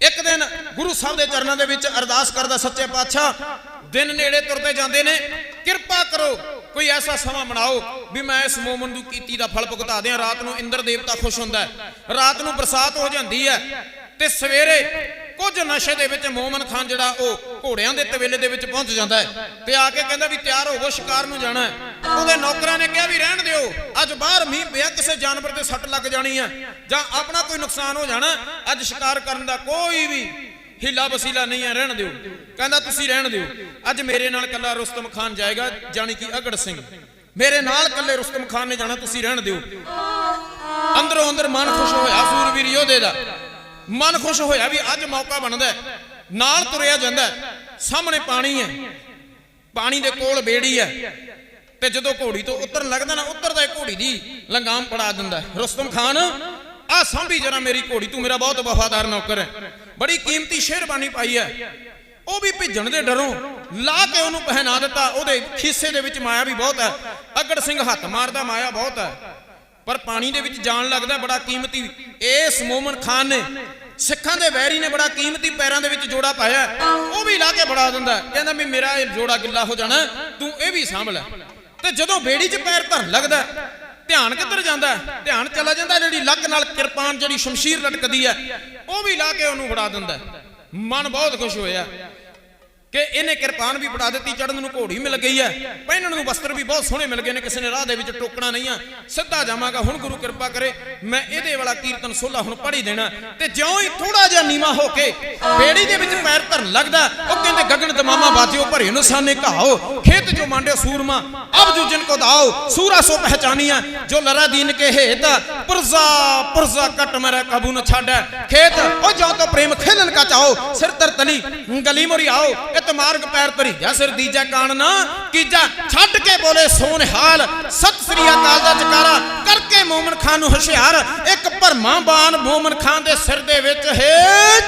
ਇੱਕ ਦਿਨ ਗੁਰੂ ਸਾਹਿਬ ਦੇ ਚਰਨਾਂ ਦੇ ਵਿੱਚ ਅਰਦਾਸ ਕਰਦਾ ਸੱਚੇ ਪਾਤਸ਼ਾਹ, ਦਿਨ ਨੇੜੇ ਤੁਰਦੇ ਜਾਂਦੇ ਨੇ, ਕਿਰਪਾ ਕਰੋ, ਕੋਈ ਐਸਾ ਸਮਾਂ ਬਣਾਓ ਵੀ ਮੈਂ ਇਸ ਮੂਮਨ ਨੂੰ ਕੀਤੀ ਦਾ ਫਲ ਭੁਗਤਾ ਦਿਆਂ, ਰਾਤ ਨੂੰ ਇੰਦਰ ਦੇਵਤਾ ਖੁਸ਼ ਹੁੰਦਾ ਹੈ, ਰਾਤ ਨੂੰ ਬਰਸਾਤ ਹੋ ਜਾਂਦੀ ਹੈ ਤੇ ਸਵੇਰੇ ਕੁਝ ਨਸ਼ੇ ਦੇ ਵਿੱਚ ਮੂਮਨ ਖਾਨ ਜਿਹੜਾ ਉਹ ਘੋੜਿਆਂ ਦੇ ਤਵੇਲੇ ਦੇ ਵਿੱਚ ਪਹੁੰਚ ਜਾਂਦਾ ਹੈ ਤੇ ਆ ਕੇ ਕਹਿੰਦਾ ਵੀ ਤਿਆਰ ਹੋਵੋ, ਸ਼ਿਕਾਰ ਨੂੰ ਜਾਣਾ ਹੈ। ਉਹਦੇ ਨੌਕਰਾਂ ਨੇ ਕਿਹਾ ਵੀ ਰਹਿਣ ਦਿਓ, ਅੱਜ ਬਾਹਰ ਮੀਂਹ ਪਿਆ, ਕਿਸੇ ਜਾਨਵਰ ਤੇ ਸੱਟ ਲੱਗ ਜਾਣੀ ਹੈ ਜਾਂ ਆਪਣਾ ਕੋਈ ਨੁਕਸਾਨ ਹੋ ਜਾਣਾ, ਅੱਜ ਸ਼ਿਕਾਰ ਕਰਨ ਦਾ ਕੋਈ ਵੀ ਹਿੱਲਾ ਵਸੀਲਾ ਨਹੀਂ ਹੈ, ਰਹਿਣ ਦਿਓ। ਕਹਿੰਦਾ ਤੁਸੀਂ ਰਹਿਣ ਦਿਓ। ਅੱਜ ਮੇਰੇ ਨਾਲ ਕੱਲਾ ਰੁਸਤਮ ਖਾਨ ਜਾਏਗਾ, ਜਾਣੀ ਕਿ ਅਗੜ ਸਿੰਘ। ਮੇਰੇ ਨਾਲ ਕੱਲੇ ਰੁਸਤਮ ਖਾਨ ਨੇ ਜਾਣਾ, ਤੁਸੀਂ ਰਹਿਣ ਦਿਓ। ਅੰਦਰੋਂ ਅੰਦਰ ਮਨ ਖੁਸ਼ ਹੋਇਆ ਸੂਰਵੀਰ ਯੋਧੇ ਦਾ। ਮਨ ਖੁਸ਼ ਹੋਇਆ ਵੀ ਅੱਜ ਮੌਕਾ ਬਣਦਾ ਨਾਲ ਤੁਰਿਆ ਜਾਂਦਾ ਸਾਹਮਣੇ ਪਾਣੀ ਹੈ। ਪਾਣੀ ਦੇ ਕੋਲ ਬੇੜੀ ਹੈ। ਤੇ ਜਦੋਂ ਘੋੜੀ ਤੋਂ ਉਤਰਨ ਲੱਗਦਾ ਨਾ ਉਤਰਦਾ ਘੋੜੀ ਦੀ ਲੰਗਾਮ ਪੜਾ ਦਿੰਦਾ ਹੈ। ਖਾਨ, ਆ ਸਾਂਭੀ ਜਰਾ ਮੇਰੀ ਘੋੜੀ, ਤੂੰ ਮੇਰਾ ਬਹੁਤ ਵਫਾਦਾਰ ਨੌਕਰ ਹੈ। ਬੜੀ ਕੀਮਤੀ ਸ਼ੇਰਬਾਨੀ ਪਾਈ ਹੈ। ਉਹ ਵੀ ਭਿੱਜਣ ਦੇ ਡਰੋਂ ਲਾ ਕੇ ਉਹਨੂੰ ਪਹਿਨਾ ਦਿੱਤਾ। ਉਹਦੇ ਖੀਸੇ ਦੇ ਵਿੱਚ ਮਾਇਆ ਵੀ ਬਹੁਤ ਹੈ। ਅਗੜ ਸਿੰਘ ਹੱਥ ਮਾਰਦਾ, ਮਾਇਆ ਬਹੁਤ ਹੈ। ਪਰ ਪਾਣੀ ਦੇ ਵਿੱਚ ਜਾਣ ਲੱਗਦਾ, ਬੜਾ ਕੀਮਤੀ। ਇਸ ਮੋਮਨ ਖਾਨ ਨੇ ਸਿੱਖਾਂ ਦੇ ਵੈਰੀ ਨੇ ਬੜਾ ਕੀਮਤੀ ਪੈਰਾਂ ਦੇ ਵਿੱਚ ਜੋੜਾ ਪਾਇਆ ਉਹ ਵੀ ਲਾ ਕੇ ਬੜਾ ਦਿੰਦਾ ਕਹਿੰਦਾ ਵੀ ਮੇਰਾ ਇਹ ਜੋੜਾ ਗਿੱਲਾ ਹੋ ਜਾਣਾ ਤੂੰ ਇਹ ਵੀ ਸਾਂਭ ਲੈ। ਤੇ ਜਦੋਂ ਬੇੜੀ 'ਚ ਪੈਰ ਧਰਨ ਲੱਗਦਾ ਧਿਆਨ ਕਿੱਧਰ ਜਾਂਦਾ ਧਿਆਨ ਚਲਾ ਜਾਂਦਾ ਜਿਹੜੀ ਲੱਕ ਨਾਲ ਕਿਰਪਾਨ, ਜਿਹੜੀ ਸ਼ਮਸ਼ੀਰ ਲਟਕਦੀ ਹੈ, ਉਹ ਵੀ ਲਾ ਕੇ ਉਹਨੂੰ ਫੜਾ ਦਿੰਦਾ ਮਨ ਬਹੁਤ ਖੁਸ਼ ਹੋਇਆ। ਕਿ ਇਹਨੇ ਕਿਰਪਾਨ ਵੀ ਫੜਾ ਦਿੱਤੀ ਚੜਨ ਨੂੰ ਘੋੜੀ ਮਿਲ ਗਈ ਹੈ, ਪਹਿਨਣ ਨੂੰ ਵਸਤਰ ਵੀ ਬਹੁਤ ਸੋਹਣੇ ਮਿਲ ਗਏ ਨੇ, ਕਿਸੇ ਨੇ ਰਾਹ ਦੇ ਵਿੱਚ ਟੋਕਣਾ ਨਹੀਂ ਆ। ਸਿੱਧਾ ਜਾਵਾਂਗਾ, ਹੁਣ ਗੁਰੂ ਕਿਰਪਾ ਕਰੇ, ਮੈਂ ਇਹਦੇ ਵਾਲਾ ਕੀਰਤਨ ਸੋਲਾ ਹੁਣ ਪੜ੍ਹ ਦੇਣਾ। ਤੇ ਜਿਉਂ ਹੀ ਥੋੜਾ ਜਿਹਾ ਨੀਵਾ ਹੋ ਕੇ ਬੇੜੀ ਦੇ ਵਿੱਚ ਪੈਰ ਧਰਨ ਲੱਗਦਾ, ਉਹ ਕਹਿੰਦੇ, ਗਗਨ ਦਮਾਮਾ ਬਾਜਿਓ, ਭਰੇ ਨਸਾਨੇ ਘਾਓ, ਖੇਤ ਜੋ ਮਾਂਡਿਓ ਸੂਰਮਾ, ਅਬ ਜੋ ਜਿਨ ਕੋ ਦਾਓ, ਸੂਰਾ ਸੋ ਪਹਿਚਾਨੀਆਂ, ਜੋ ਲਰਾ ਦੀਨ ਕੇ ਹੇਤ, ਪੁਰਜ਼ਾ ਪੁਰਜ਼ਾ ਕਟ ਮੇਰਾ, ਕਾਬੂ ਨ ਛਾੜੈ ਖੇਤ, ਉਹ ਜੋ ਤੋ ਪ੍ਰੇਮ ਖੇਲਨ ਕਾ ਚਾਓ ਸਿਰ ਤਰ ਤਲੀ, ਗਲੀ ਮੋਰੀ ਆਓ ਇਤ ਮਾਰਗ ਪੈਰ ਧਰੀ ਸਿਰ ਦੀਜਾ ਕਾਣ ਕੀਜਾ ਛੱਡ ਕੇ ਬੋਲੇ ਸੋਨ ਹਾਲ। ਸਤਿ ਸ੍ਰੀ ਅਕਾਲ ਦਾ ਜਕਾਰਾ ਕਰਕੇ ਮੋਮਨ ਖਾਨ ਨੂੰ ਹੁਸ਼ਿਆਰ। ਇੱਕ ਭਰਮਾ ਬਾਣ ਮੋਮਨ ਖਾਨ ਦੇ ਸਿਰ ਦੇ ਵਿੱਚ ਹੈ।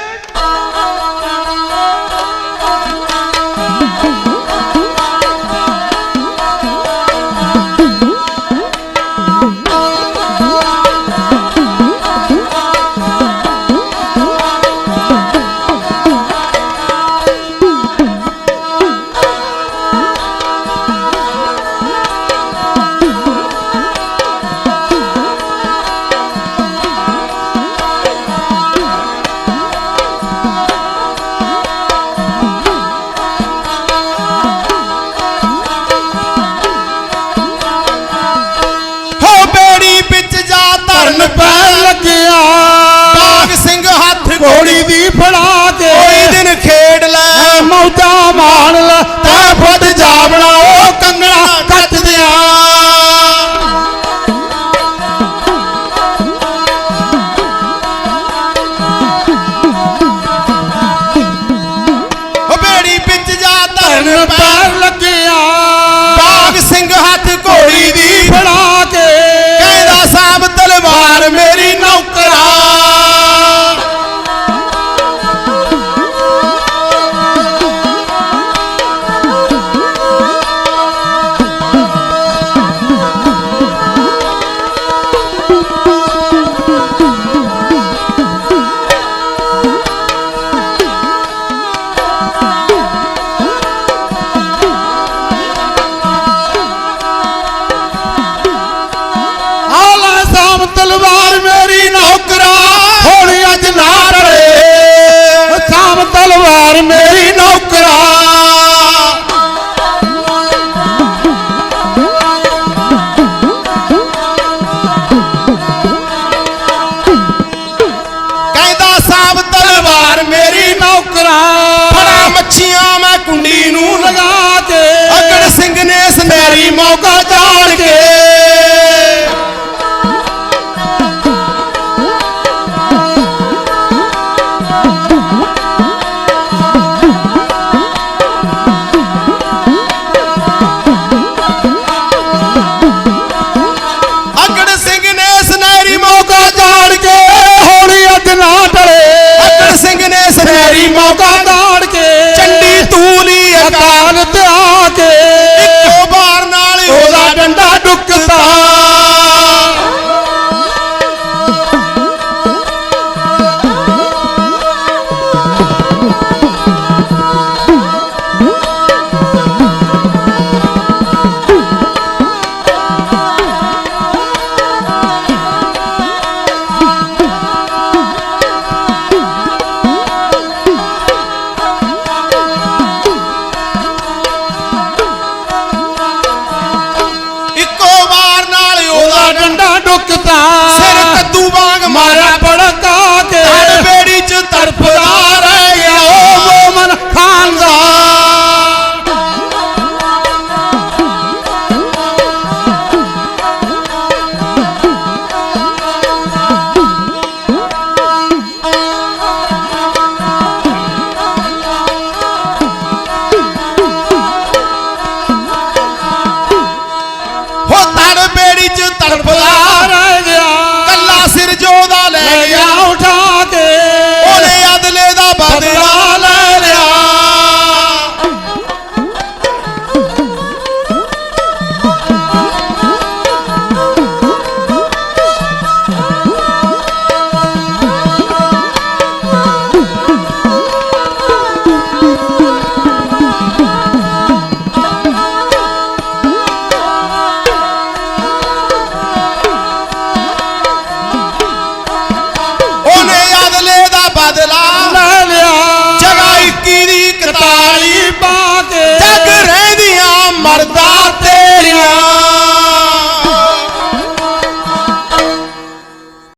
ਦੀ ਫੜਾ ਕੇ ਕੋਈ ਦਿਨ ਖੇਡ ਲੈ। ਮੌਜਾ ਮਾਣ ਲੈ। ਤੈ ਫੁੱਟ ਜਾਵਣਾ ਉਹ ਕੰਗਣਾ ਕੱਟ ਦਿਆਂ। ਉਹ ਬੇੜੀ ਵਿੱਚ ਜਾ ਧਰਨ ਪੈਰ ਲੱਗਿਆ। ਬਾਗ ਸਿੰਘ ਹੱਥ ਘੋੜੀ ਦੀ ਫੜਾ ਕੇ। ਕਹਿੰਦਾ ਸਾਹਿਬ ਤਲਵਾਰ ਮੇਰੀ ਕਰ ਮੇਰੀ ਨੌਕਰਾ। ਮੱਛੀਆਂ ਮੈਂ ਕੁੰਡੀ ਨੂੰ ਲਗਾ ਕੇ। ਅਗੜ ਸਿੰਘ ਨੇ ਸੰਧਾਰੀ ਮੌਕਾ